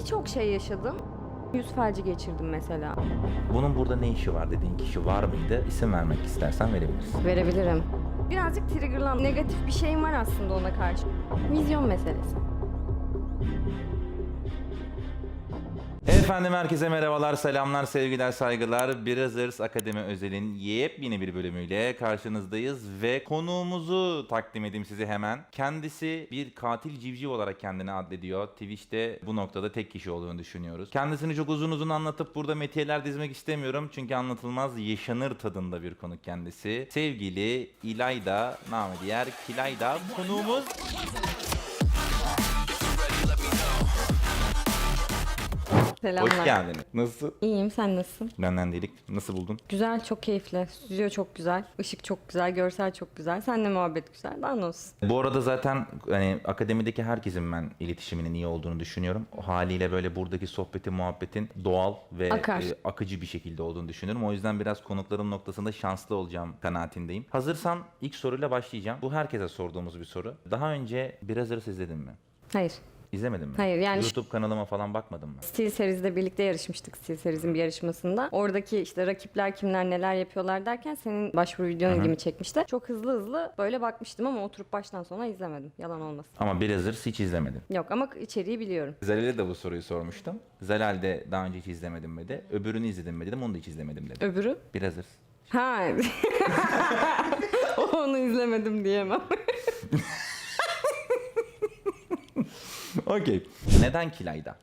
Birçok şey yaşadım. Yüz felci geçirdim mesela. Bunun burada ne işi var dediğin kişi var mıydı? İsim vermek istersen verebilirsin. Verebilirim. Birazcık triggerlan. Negatif bir şeyim var aslında ona karşı. Vizyon meselesi. Efendim herkese merhabalar, selamlar, sevgiler, saygılar. Brothers Akademi Özel'in yepyeni bir bölümüyle karşınızdayız ve konuğumuzu takdim edeyim size hemen. Kendisi bir katil civciv olarak kendini addediyor. Twitch'te bu noktada tek kişi olduğunu düşünüyoruz. Kendisini çok uzun uzun anlatıp burada metiyeler dizmek istemiyorum. Çünkü anlatılmaz yaşanır tadında bir konuk kendisi. Sevgili İlayda, namı diğer Kilayda konuğumuz. Selamlar. Hoş geldin. Nasıl? İyiyim sen nasılsın? Benden dedik. Nasıl buldun? Güzel, çok keyifli. Stüdyo çok güzel. ışık çok güzel, görsel çok güzel. Seninle muhabbet güzel. Daha ne olsun? Bu arada zaten hani akademideki herkesin ben iletişiminin iyi olduğunu düşünüyorum. O haliyle böyle buradaki sohbetin, muhabbetin doğal ve Akar. e, akıcı bir şekilde olduğunu düşünüyorum. O yüzden biraz konukların noktasında şanslı olacağım kanaatindeyim. Hazırsan ilk soruyla başlayacağım. Bu herkese sorduğumuz bir soru. Daha önce Brothers izledin mi? Hayır. İzlemedin mi? Hayır, yani- YouTube kanalıma falan bakmadın mı? Steel Series'de birlikte yarışmıştık Steel Series'in bir yarışmasında. Oradaki işte rakipler kimler neler yapıyorlar derken senin başvuru videon ilgimi çekmişti. Çok hızlı hızlı böyle bakmıştım ama oturup baştan sona izlemedim. Yalan olmasın. Ama Brothers hiç izlemedin. Yok ama içeriği biliyorum. Zelal'e de bu soruyu sormuştum. Zelal de daha önce hiç izlemedim dedi. Öbürünü izledim mi dedim. Onu da hiç izlemedim dedi. Öbürü? Brothers. Ha. Onu izlemedim diyemem. Okey. Neden Kilayda?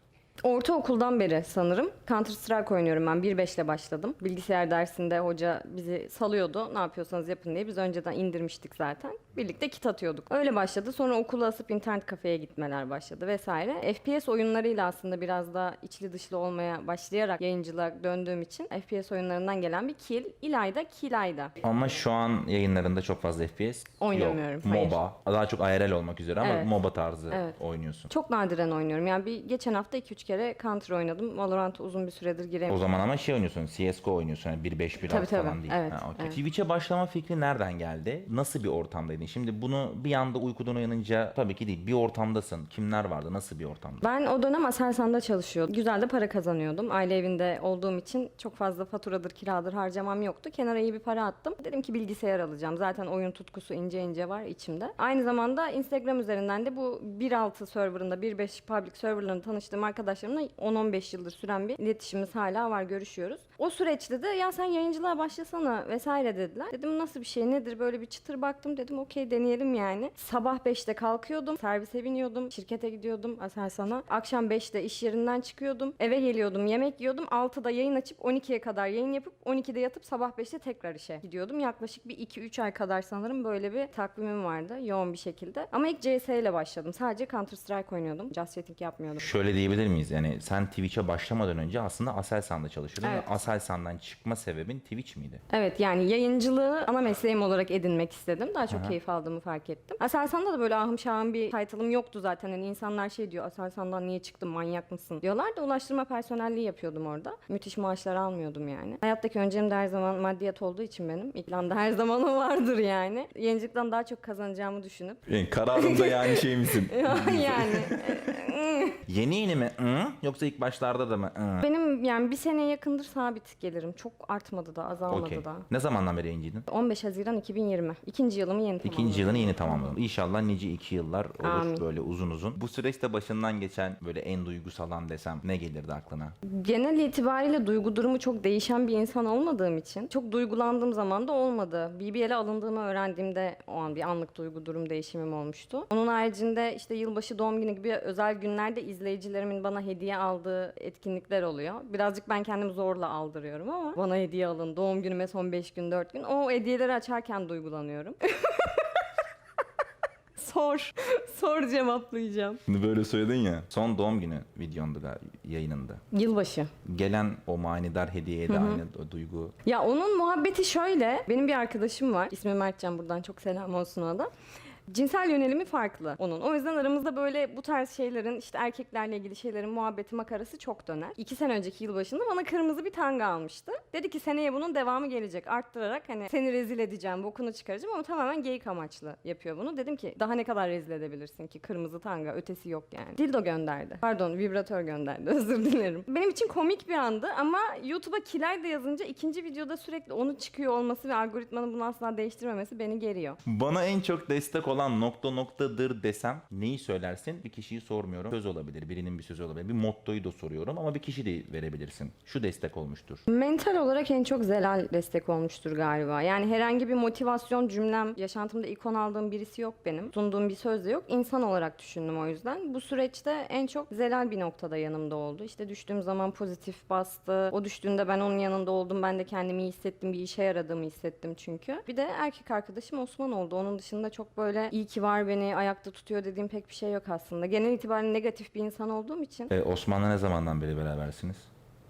Ortaokuldan beri sanırım Counter Strike oynuyorum ben. 1.5 ile başladım. Bilgisayar dersinde hoca bizi salıyordu. Ne yapıyorsanız yapın diye. Biz önceden indirmiştik zaten. Birlikte kit atıyorduk. Öyle başladı. Sonra okula asıp internet kafeye gitmeler başladı vesaire. FPS oyunlarıyla aslında biraz daha içli dışlı olmaya başlayarak yayıncılığa döndüğüm için FPS oyunlarından gelen bir kill. İlayda Kilayda. Ama şu an yayınlarında çok fazla FPS Oynamıyorum, yok. hayır. MOBA. Daha çok IRL olmak üzere ama Evet. MOBA tarzı Evet. oynuyorsun. Çok nadiren oynuyorum. Yani bir geçen hafta 2-3 kere Counter oynadım. Valorant'a uzun bir süredir giremiyorum. O zaman ama şey oynuyorsun, CSGO oynuyorsun. Yani 1.5 1 Tabii, falan tabii. değil. Evet, okey. evet. Twitch'e başlama fikri nereden geldi? Nasıl bir ortamdaydın? Şimdi bunu bir anda uykudan uyanınca tabii ki değil. Bir ortamdasın. Kimler vardı? Nasıl bir ortamda? Ben o dönem Aselsan'da çalışıyordum. Güzel de para kazanıyordum. Aile evinde olduğum için çok fazla faturadır, kiradır harcamam yoktu. Kenara iyi bir para attım. Dedim ki bilgisayar alacağım. Zaten oyun tutkusu ince ince var içimde. Aynı zamanda Instagram üzerinden de bu 1.6 serverında, 1.5 public serverlarında tanıştığım arkadaşlarımla 10-15 yıldır süren bir iletişimimiz hala var, görüşüyoruz. O süreçte de ya sen yayıncılığa başlasana vesaire dediler. Dedim nasıl bir şey, nedir böyle bir çıtır baktım dedim okey deneyelim yani. Sabah 5'te kalkıyordum, servise biniyordum, şirkete gidiyordum Aselsan'a. Akşam 5'te iş yerinden çıkıyordum, eve geliyordum, yemek yiyordum. 6'da yayın açıp 12'ye kadar yayın yapıp 12'de yatıp sabah 5'te tekrar işe gidiyordum. Yaklaşık bir 2-3 ay kadar sanırım böyle bir takvimim vardı yoğun bir şekilde. Ama ilk CS ile başladım. Sadece Counter Strike oynuyordum. Just Chatting yapmıyordum. Şöyle diyebilir miyiz? Yani sen Twitch'e başlamadan önce aslında Aselsan'da çalışıyordun Evet. ve Aselsan'dan çıkma sebebin Twitch miydi? Evet yani yayıncılığı ana mesleğim olarak edinmek istedim. Daha çok keyif aldığımı fark ettim. Aselsan'da da böyle ahım şahım bir title'ım yoktu zaten. Hani insanlar şey diyor Aselsan'dan niye çıktın manyak mısın diyorlar da ulaştırma personelliği yapıyordum orada. Müthiş maaşlar almıyordum yani. Hayattaki öncem de her zaman maddiyat olduğu için benim. İklanda her zaman o vardır yani. Yayıncılıktan daha çok kazanacağımı düşünüp. Yani kararında yani şey misin? yani Yeni yeni mi? Hı? Yoksa ilk başlarda da mı? Hı? benim yani bir sene yakındır sabit gelirim. Çok artmadı da azalmadı Okey. da. Ne zamandan beri yayıncıydın? 15 Haziran 2020. İkinci yılımı yeni. İkinci yılını yeni tamamladın. İnşallah nice iki yıllar olur Amin. böyle uzun uzun. Bu süreçte başından geçen böyle en duygusal an desem ne gelirdi aklına? Genel itibariyle duygu durumu çok değişen bir insan olmadığım için çok duygulandığım zaman da olmadı. BBL'e alındığımı öğrendiğimde o an bir anlık duygu durum değişimim olmuştu. Onun haricinde işte yılbaşı doğum günü gibi özel günlerde izleyicilerimin bana hediye aldığı etkinlikler oluyor. Birazcık ben kendimi zorla aldırıyorum ama bana hediye alın doğum günüme son 5 gün 4 gün o hediyeleri açarken duygulanıyorum. sor. Sor cevaplayacağım. Şimdi böyle söyledin ya. Son doğum günü videondu galiba yayınında. Yılbaşı. Gelen o manidar hediyeye de aynı o duygu. Ya onun muhabbeti şöyle. Benim bir arkadaşım var. İsmi Mertcan buradan çok selam olsun ona da. Cinsel yönelimi farklı onun. O yüzden aramızda böyle bu tarz şeylerin işte erkeklerle ilgili şeylerin muhabbeti makarası çok döner. İki sene önceki yılbaşında bana kırmızı bir tanga almıştı. Dedi ki seneye bunun devamı gelecek. Arttırarak hani seni rezil edeceğim, bokunu çıkaracağım ama tamamen geyik amaçlı yapıyor bunu. Dedim ki daha ne kadar rezil edebilirsin ki kırmızı tanga ötesi yok yani. Dildo gönderdi. Pardon vibratör gönderdi özür dilerim. Benim için komik bir andı ama YouTube'a kiler de yazınca ikinci videoda sürekli onu çıkıyor olması ve algoritmanın bunu asla değiştirmemesi beni geriyor. Bana en çok destek olan nokta noktadır desem neyi söylersin? Bir kişiyi sormuyorum. Söz olabilir, birinin bir sözü olabilir. Bir mottoyu da soruyorum ama bir kişi de verebilirsin. Şu destek olmuştur. Mental olarak en çok Zelal destek olmuştur galiba. Yani herhangi bir motivasyon cümlem, yaşantımda ikon aldığım birisi yok benim. Sunduğum bir söz de yok. İnsan olarak düşündüm o yüzden. Bu süreçte en çok Zelal bir noktada yanımda oldu. İşte düştüğüm zaman pozitif bastı. O düştüğünde ben onun yanında oldum. Ben de kendimi iyi hissettim. Bir işe yaradığımı hissettim çünkü. Bir de erkek arkadaşım Osman oldu. Onun dışında çok böyle iyi ki var beni ayakta tutuyor dediğim pek bir şey yok aslında. Genel itibariyle negatif bir insan olduğum için Ee, Osman'la ne zamandan beri berabersiniz?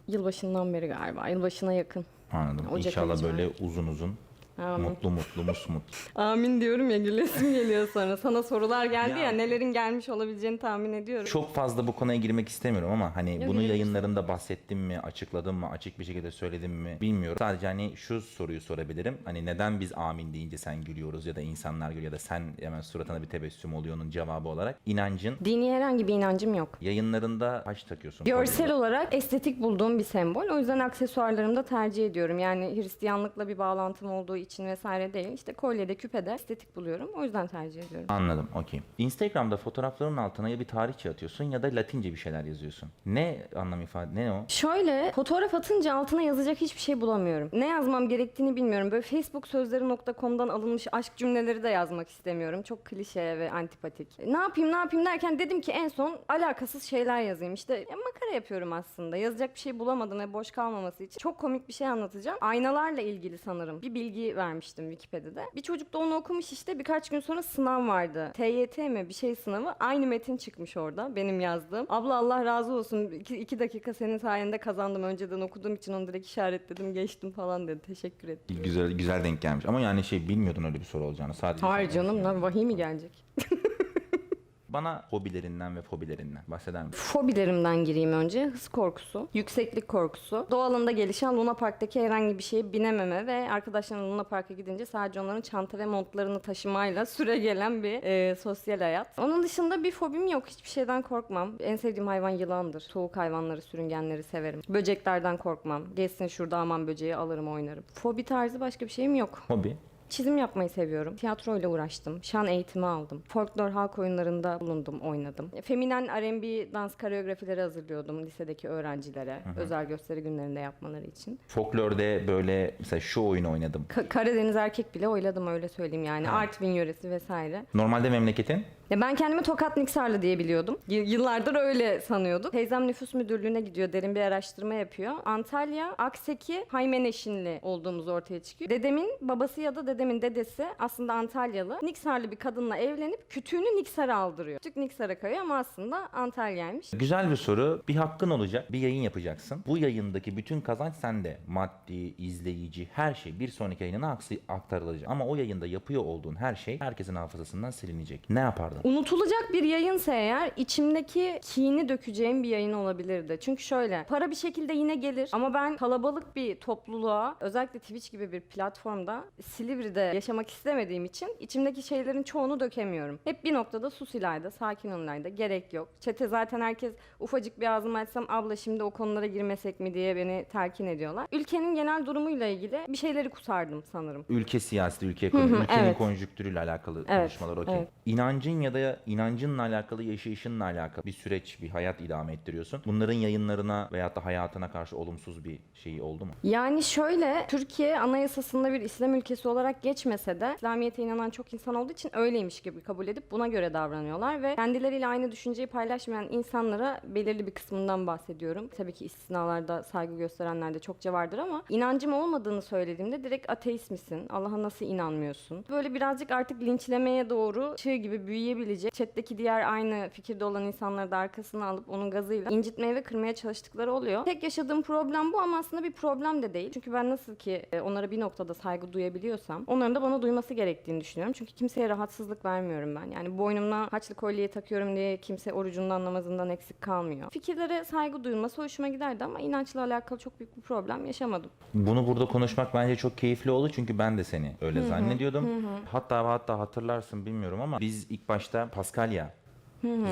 yılbaşından beri galiba. Yılbaşına yakın. Anladım. Ocak İnşallah böyle uzun uzun, Amin. mutlu mutlu, musmut. Amin diyorum ya gülesim geliyor sonra. Sana sorular geldi ya, Ya. nelerin gelmiş olabileceğini tahmin ediyorum. Çok fazla bu konuya girmek istemiyorum ama hani Yok, bunu yayınlarında bahsettim mi, açıkladım mı, açık bir şekilde söyledim mi bilmiyorum. Sadece hani şu soruyu sorabilirim. Hani neden biz amin deyince sen gülüyoruz ya da insanlar gülüyor ya da sen hemen suratına bir tebessüm oluyor'nun cevabı olarak inancın Dini herhangi bir inancım yok. yayınlarında taş takıyorsun. Görsel olarak estetik bulduğum bir sembol. O yüzden aksesuarlarımı da tercih ediyorum. Yani Hristiyanlıkla bir bağlantım olduğu için vesaire değil. İşte kolyede, küpede estetik buluyorum. O yüzden tercih ediyorum. Anladım, okey. Instagram'da fotoğrafların altına ya bir tarihçe atıyorsun ya da latince bir şeyler yazıyorsun. Ne anlam ifade, ne o? Şöyle fotoğraf atınca altına yazacak hiçbir şey bulamıyorum. Ne yazmam gerektiğini bilmiyorum. Böyle Facebook sözleri.com'dan alınmış aşk cümleleri de yazmak istemiyorum. Çok klişe ve antipatik. Ne yapayım ne yapayım derken dedim ki en son alakasız şeyler yazayım. İşte ya makara yapıyorum aslında. Yazacak bir şey bulamadım ve boş kalmaması için. Çok komik bir şey anlatacağım. Aynalarla ilgili sanırım bir bilgi vermiştim Wikipedia'da. Bir çocuk da onu okumuş işte birkaç gün sonra sınav vardı. TYT mi bir şey sınavı. Aynı metin çıkmış orada benim yazdığım. Abla Allah razı olsun. İki, iki dakika senin sayende kazandım. Önceden okuduğum için onu direkt işaretledim. Geçtim falan dedi. Teşekkür ettim. Güzel güzel denk gelmiş. Ama yani şey bilmiyordun öyle bir soru olacağını. Sadece Hayır canım lan vahiy mi gelecek? Bana hobilerinden ve fobilerinden bahseder misin? Fobilerimden gireyim önce. Hız korkusu, yükseklik korkusu, doğalında gelişen Luna Park'taki herhangi bir şeye binememe ve arkadaşlarımla Luna Park'a gidince sadece onların çanta ve montlarını taşımayla süre gelen bir e, sosyal hayat. Onun dışında bir fobim yok. Hiçbir şeyden korkmam. En sevdiğim hayvan yılandır. Soğuk hayvanları, sürüngenleri severim. Böceklerden korkmam. Geçsin şurada aman böceği alırım oynarım. Fobi tarzı başka bir şeyim yok. Hobi. Çizim yapmayı seviyorum. Tiyatroyla uğraştım. Şan eğitimi aldım. Folklor halk oyunlarında bulundum, oynadım. Feminen R&B dans koreografileri hazırlıyordum lisedeki öğrencilere. Özel gösteri günlerinde yapmaları için. Folklor'de böyle mesela şu oyunu oynadım. Ka- Karadeniz erkek bile oyladım öyle söyleyeyim yani. Ha. Artvin yöresi vesaire. Normalde memleketin Ya ben kendimi Tokat Niksarlı diye biliyordum. Y- yıllardır öyle sanıyordum. Teyzem nüfus müdürlüğüne gidiyor. Derin bir araştırma yapıyor. Antalya, Akseki, Haymeneşinli olduğumuz ortaya çıkıyor. Dedemin babası ya da dedemin dedesi aslında Antalyalı. Niksarlı bir kadınla evlenip kütüğünü Niksar'a aldırıyor. Kütük Niksar'a kayıyor ama aslında Antalya'ymış. güzel bir soru. Bir hakkın olacak. Bir yayın yapacaksın. Bu yayındaki bütün kazanç sende. Maddi, izleyici, her şey bir sonraki yayınına aksi- aktarılacak. Ama o yayında yapıyor olduğun her şey herkesin hafızasından silinecek. Ne yapardın? Unutulacak bir yayınsa eğer içimdeki kini dökeceğim bir yayın olabilirdi. Çünkü şöyle para bir şekilde yine gelir ama ben kalabalık bir topluluğa özellikle Twitch gibi bir platformda Silivri'de yaşamak istemediğim için içimdeki şeylerin çoğunu dökemiyorum. Hep bir noktada sus ilayda, sakin ol ilayda, gerek yok. Çete zaten herkes ufacık bir ağzımı açsam abla şimdi o konulara girmesek mi diye beni telkin ediyorlar. Ülkenin genel durumuyla ilgili bir şeyleri kusardım sanırım. Ülke siyaseti, ülke ekonomi, hı, ülkenin evet. konjüktürüyle alakalı Evet, konuşmalar okey. evet. İnancın ya da inancınla alakalı, yaşayışınla alakalı bir süreç, bir hayat idame ettiriyorsun. Bunların yayınlarına veyahut da hayatına karşı olumsuz bir şey oldu mu? Yani şöyle Türkiye anayasasında bir İslam ülkesi olarak geçmese de İslamiyet'e inanan çok insan olduğu için öyleymiş gibi kabul edip buna göre davranıyorlar ve kendileriyle aynı düşünceyi paylaşmayan insanlara belirli bir kısmından bahsediyorum. Tabii ki istisnalarda saygı gösterenler de çokça vardır ama inancım olmadığını söylediğimde direkt ateist misin? Allah'a nasıl inanmıyorsun? Böyle birazcık artık linçlemeye doğru çığ gibi dinleyebilecek, chat'teki diğer aynı fikirde olan insanları da arkasına alıp onun gazıyla incitmeye ve kırmaya çalıştıkları oluyor. Tek yaşadığım problem bu ama aslında bir problem de değil. Çünkü ben nasıl ki e, onlara bir noktada saygı duyabiliyorsam onların da bana duyması gerektiğini düşünüyorum. Çünkü kimseye rahatsızlık vermiyorum ben. Yani boynumda haçlı kolyeyi takıyorum diye kimse orucundan namazından eksik kalmıyor. Fikirlere saygı duyulması hoşuma giderdi ama inançla alakalı çok büyük bir problem yaşamadım. Bunu burada konuşmak bence çok keyifli oldu çünkü ben de seni öyle zannediyordum. Hatta hatta hatırlarsın bilmiyorum ama biz ilk başta Paskalya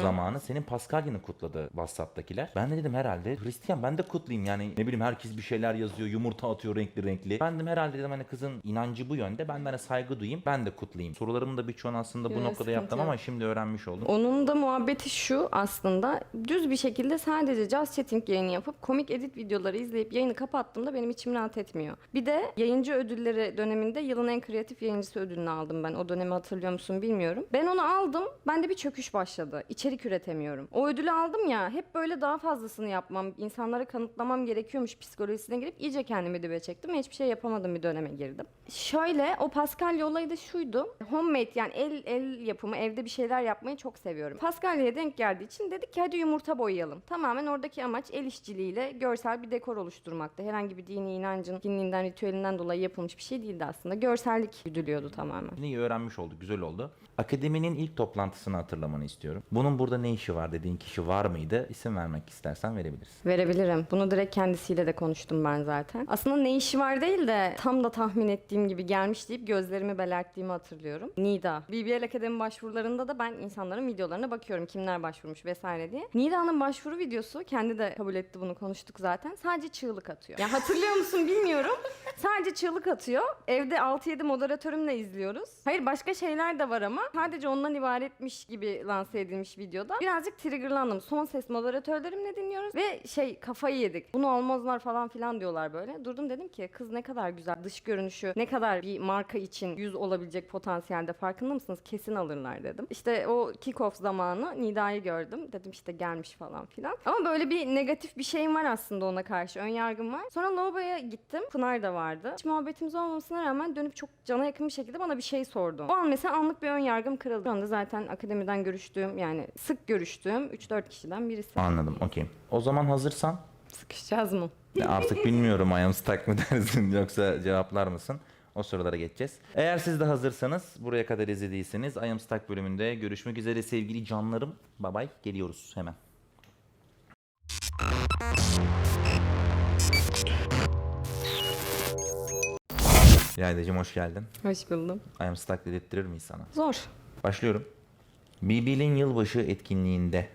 zamanı senin Paskalyanı kutladı WhatsApp'takiler. Ben de dedim herhalde Hristiyan ben de kutlayayım yani ne bileyim herkes bir şeyler yazıyor yumurta atıyor renkli renkli. Ben dedim herhalde dedim hani kızın inancı bu yönde ben de hani saygı duyayım ben de kutlayayım. Sorularımı da birçoğunu aslında bu Yok, noktada sıkıntı yaptım yok. ama şimdi öğrenmiş oldum. Onun da muhabbeti şu aslında düz bir şekilde sadece just chatting yayını yapıp komik edit videoları izleyip yayını kapattığımda benim içim rahat etmiyor. Bir de yayıncı ödülleri döneminde yılın en kreatif yayıncısı ödülünü aldım ben. O dönemi hatırlıyor musun bilmiyorum. Ben onu aldım. Bende bir çöküş başladı. İçerik üretemiyorum. O ödülü aldım ya hep böyle daha fazlasını yapmam, insanlara kanıtlamam gerekiyormuş psikolojisine girip iyice kendimi dibe çektim hiçbir şey yapamadım bir döneme girdim. Şöyle o Paskalya olayı da şuydu. Homemade yani el el yapımı evde bir şeyler yapmayı çok seviyorum. Paskalya'ya denk geldiği için dedik ki hadi yumurta boyayalım. Tamamen oradaki amaç el işçiliğiyle görsel bir dekor oluşturmaktı. Herhangi bir dini inancın, dinliğinden, ritüelinden dolayı yapılmış bir şey değildi aslında. Görsellik güdülüyordu tamamen. İyi öğrenmiş olduk. Güzel oldu. Akademinin ilk toplantısını hatırlamanı istiyorum. Bunun burada ne işi var dediğin kişi var mıydı? İsim vermek istersen verebilirsin. Verebilirim. Bunu direkt kendisiyle de konuştum ben zaten. Aslında ne işi var değil de tam da tahmin ettiğim gibi gelmiş deyip gözlerimi belerttiğimi hatırlıyorum. Nida. BBL Akademi başvurularında da ben insanların videolarına bakıyorum kimler başvurmuş vesaire diye. Nida'nın başvuru videosu kendi de kabul etti bunu konuştuk zaten. Sadece çığlık atıyor. Ya hatırlıyor musun bilmiyorum. Sadece çığlık atıyor. Evde 6-7 moderatörümle izliyoruz. Hayır başka şeyler de var ama sadece ondan ibaretmiş gibi lanse edilmiş videoda. Birazcık triggerlandım. Son ses moderatörlerimle dinliyoruz ve şey kafayı yedik. Bunu almazlar falan filan diyorlar böyle. Durdum dedim ki kız ne kadar güzel dış görünüşü ne kadar bir marka için yüz olabilecek potansiyelde farkında mısınız? Kesin alırlar dedim. İşte o kick-off zamanı Nida'yı gördüm. Dedim işte gelmiş falan filan. Ama böyle bir negatif bir şeyim var aslında ona karşı. Ön yargım var. Sonra lavaboya gittim. Pınar da vardı. Hiç muhabbetimiz olmamasına rağmen dönüp çok cana yakın bir şekilde bana bir şey sordu. O an mesela anlık bir ön yargım kırıldı. Şu anda zaten akademiden görüştüğüm yani sık görüştüğüm 3-4 kişiden birisi. Anladım. Okey. O zaman hazırsan Sıkışacağız mı? Ya artık bilmiyorum I am stuck mı dersin yoksa cevaplar mısın? O sorulara geçeceğiz. Eğer siz de hazırsanız buraya kadar izlediyseniz I am stuck bölümünde görüşmek üzere sevgili canlarım. Bye bye. Geliyoruz hemen. Yaydacığım hoş geldin. Hoş buldum. I am stuck dedirttirir miyiz sana? Zor. Başlıyorum. BB'nin yılbaşı etkinliğinde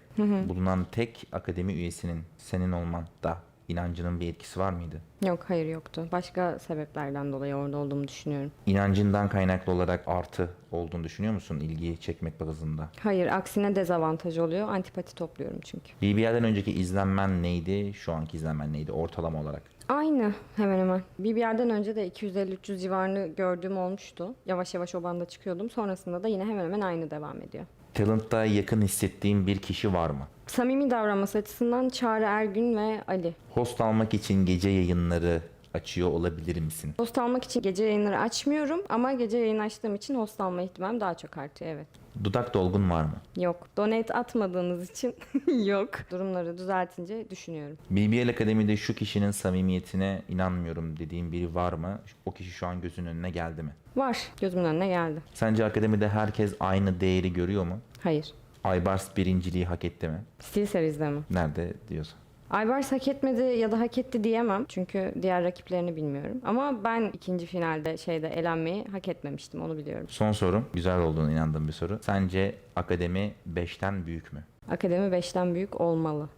bulunan tek akademi üyesinin senin olman da inancının bir etkisi var mıydı? Yok hayır yoktu. Başka sebeplerden dolayı orada olduğumu düşünüyorum. İnancından kaynaklı olarak artı olduğunu düşünüyor musun ilgiyi çekmek bazında? Hayır aksine dezavantaj oluyor. Antipati topluyorum çünkü. BBL'den önceki izlenmen neydi? Şu anki izlenmen neydi ortalama olarak? Aynı hemen hemen. BBR'den önce de 250-300 civarını gördüğüm olmuştu. Yavaş yavaş o banda çıkıyordum. Sonrasında da yine hemen hemen aynı devam ediyor. Talent'ta yakın hissettiğin bir kişi var mı? Samimi davranması açısından Çağrı Ergün ve Ali. Host almak için gece yayınları açıyor olabilir misin? Host almak için gece yayınları açmıyorum ama gece yayın açtığım için host alma ihtimalim daha çok artıyor evet. Dudak dolgun var mı? Yok. Donate atmadığınız için yok. Durumları düzeltince düşünüyorum. BBL Akademi'de şu kişinin samimiyetine inanmıyorum dediğin biri var mı? O kişi şu an gözünün önüne geldi mi? Var. Gözümün önüne geldi. Sence akademide herkes aynı değeri görüyor mu? Hayır. Aybars birinciliği hak etti mi? Steel Series'de mi? Nerede diyorsun? Aybars hak etmedi ya da hak etti diyemem. Çünkü diğer rakiplerini bilmiyorum. Ama ben ikinci finalde şeyde elenmeyi hak etmemiştim onu biliyorum. Son sorum. Güzel olduğunu inandığım bir soru. Sence akademi 5'ten büyük mü? Akademi 5'ten büyük olmalı.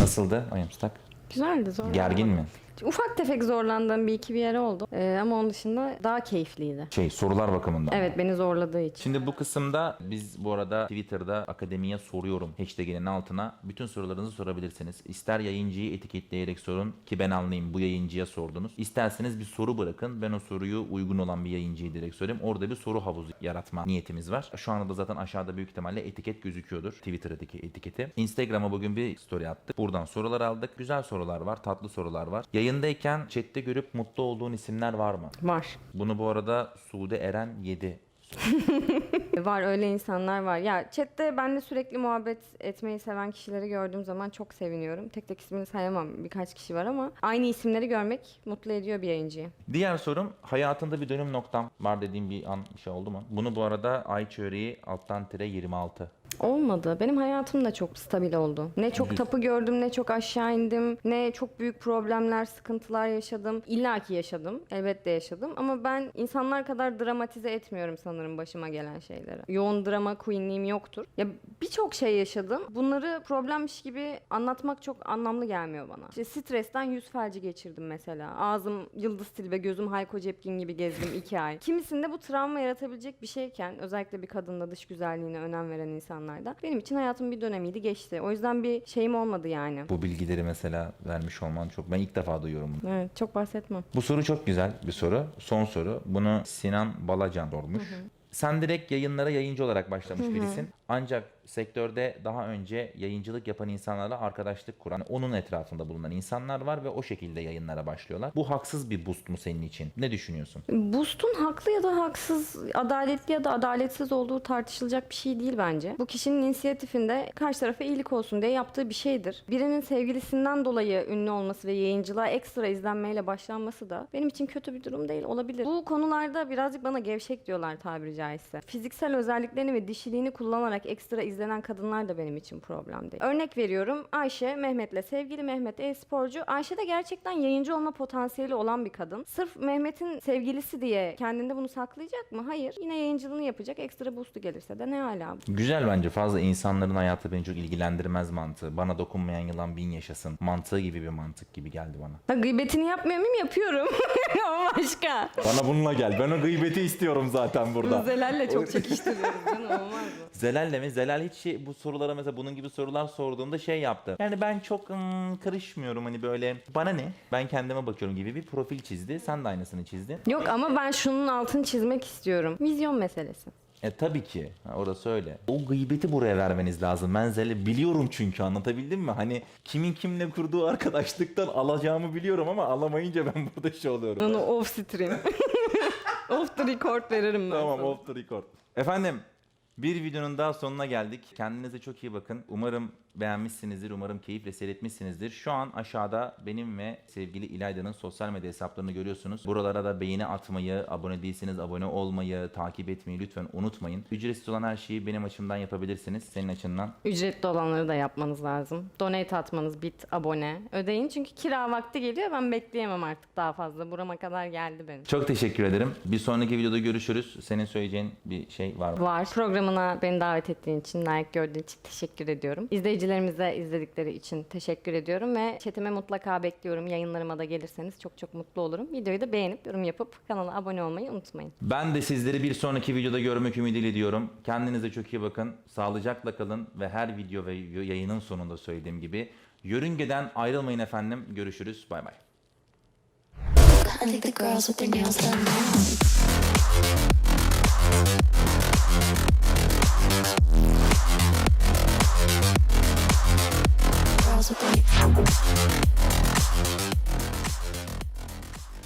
Nasıldı? Stuck. Güzeldi zor. Gergin mi? Ufak tefek zorlandığım bir iki bir yer oldu. Ee, ama onun dışında daha keyifliydi. Şey sorular bakımından. Evet beni zorladığı için. Şimdi bu kısımda biz bu arada Twitter'da akademiye soruyorum hashtaginin altına bütün sorularınızı sorabilirsiniz. İster yayıncıyı etiketleyerek sorun ki ben anlayayım bu yayıncıya sordunuz. İsterseniz bir soru bırakın ben o soruyu uygun olan bir yayıncıyı direkt sorayım. Orada bir soru havuzu yaratma niyetimiz var. Şu anda da zaten aşağıda büyük ihtimalle etiket gözüküyordur. Twitter'daki etiketi. Instagram'a bugün bir story attık. Buradan sorular aldık. Güzel sorular var, tatlı sorular var. Yayındayken chatte görüp mutlu olduğun isimler var mı? Var. Bunu bu arada Sude Eren 7 Var öyle insanlar var. Ya chatte benle sürekli muhabbet etmeyi seven kişileri gördüğüm zaman çok seviniyorum. Tek tek ismini sayamam birkaç kişi var ama aynı isimleri görmek mutlu ediyor bir yayıncıyı. Diğer sorum hayatında bir dönüm noktam var dediğim bir an bir şey oldu mu? Bunu bu arada ay çöreği alttan tire 26. Olmadı. Benim hayatım da çok stabil oldu. Ne çok tapu gördüm, ne çok aşağı indim, ne çok büyük problemler, sıkıntılar yaşadım. İlla ki yaşadım. Elbette yaşadım. Ama ben insanlar kadar dramatize etmiyorum sanırım başıma gelen şeyleri. Yoğun drama queenliğim yoktur. Ya birçok şey yaşadım. Bunları problemmiş gibi anlatmak çok anlamlı gelmiyor bana. İşte stresten yüz felci geçirdim mesela. Ağzım yıldız tilbe, gözüm Hayko Cepkin gibi gezdim iki ay. Kimisinde bu travma yaratabilecek bir şeyken özellikle bir kadında dış güzelliğine önem veren insanlarda benim için hayatım bir dönemiydi geçti. O yüzden bir şeyim olmadı yani. Bu bilgileri mesela vermiş olman çok ben ilk defa duyuyorum bunu. Evet çok bahsetmem. Bu soru çok güzel bir soru. Son soru. Bunu Sinan Balacan sormuş. Sen direkt yayınlara yayıncı olarak başlamış birisin. Ancak sektörde daha önce yayıncılık yapan insanlarla arkadaşlık kuran, onun etrafında bulunan insanlar var ve o şekilde yayınlara başlıyorlar. Bu haksız bir boost mu senin için? Ne düşünüyorsun? Boost'un haklı ya da haksız, adaletli ya da adaletsiz olduğu tartışılacak bir şey değil bence. Bu kişinin inisiyatifinde karşı tarafa iyilik olsun diye yaptığı bir şeydir. Birinin sevgilisinden dolayı ünlü olması ve yayıncılığa ekstra izlenmeyle başlanması da benim için kötü bir durum değil olabilir. Bu konularda birazcık bana gevşek diyorlar tabiri caizse. Fiziksel özelliklerini ve dişiliğini kullanarak ekstra izlenen kadınlar da benim için problem değil. Örnek veriyorum Ayşe Mehmet'le sevgili Mehmet e-sporcu. Ayşe de gerçekten yayıncı olma potansiyeli olan bir kadın. Sırf Mehmet'in sevgilisi diye kendinde bunu saklayacak mı? Hayır. Yine yayıncılığını yapacak. Ekstra boost'u gelirse de ne hala. Güzel bence fazla insanların hayatı beni çok ilgilendirmez mantığı. Bana dokunmayan yılan bin yaşasın mantığı gibi bir mantık gibi geldi bana. Ha, gıybetini yapmıyor muyum? Yapıyorum. o başka. Bana bununla gel. Ben o gıybeti istiyorum zaten burada. Zelal'le çok çekiştiriyoruz canım olmaz mı? Zelal'le mi? Zelal hiç şey, bu sorulara mesela bunun gibi sorular sorduğumda şey yaptı. Yani ben çok hmm, karışmıyorum hani böyle bana ne? Ben kendime bakıyorum gibi bir profil çizdi. Sen de aynısını çizdin. Yok ama ben şunun altını çizmek istiyorum. Vizyon meselesi. E tabii ki. Ha, orası öyle. O gıybeti buraya vermeniz lazım. Ben Zelal'i biliyorum çünkü anlatabildim mi? Hani kimin kimle kurduğu arkadaşlıktan alacağımı biliyorum ama alamayınca ben burada şey oluyorum. Onu off stream. off the record veririm ben Tamam sana. off the record. Efendim bir videonun daha sonuna geldik. Kendinize çok iyi bakın. Umarım beğenmişsinizdir. Umarım keyifle seyretmişsinizdir. Şu an aşağıda benim ve sevgili İlayda'nın sosyal medya hesaplarını görüyorsunuz. Buralara da beğeni atmayı, abone değilseniz abone olmayı, takip etmeyi lütfen unutmayın. Ücretsiz olan her şeyi benim açımdan yapabilirsiniz. Senin açından. Ücretli olanları da yapmanız lazım. Donate atmanız, bit, abone. Ödeyin çünkü kira vakti geliyor. Ben bekleyemem artık daha fazla. Burama kadar geldi benim. Çok teşekkür ederim. Bir sonraki videoda görüşürüz. Senin söyleyeceğin bir şey var mı? Var. Programına beni davet ettiğin için, layık gördüğün için teşekkür ediyorum. İzleyicilerimize izledikleri için teşekkür ediyorum ve chatime mutlaka bekliyorum. Yayınlarıma da gelirseniz çok çok mutlu olurum. Videoyu da beğenip yorum yapıp kanala abone olmayı unutmayın. Ben de sizleri bir sonraki videoda görmek ümidiyle diyorum. Kendinize çok iyi bakın. Sağlıcakla kalın ve her video ve yayının sonunda söylediğim gibi yörüngeden ayrılmayın efendim. Görüşürüz. Bay bay. I think the girls with their nails done now. Música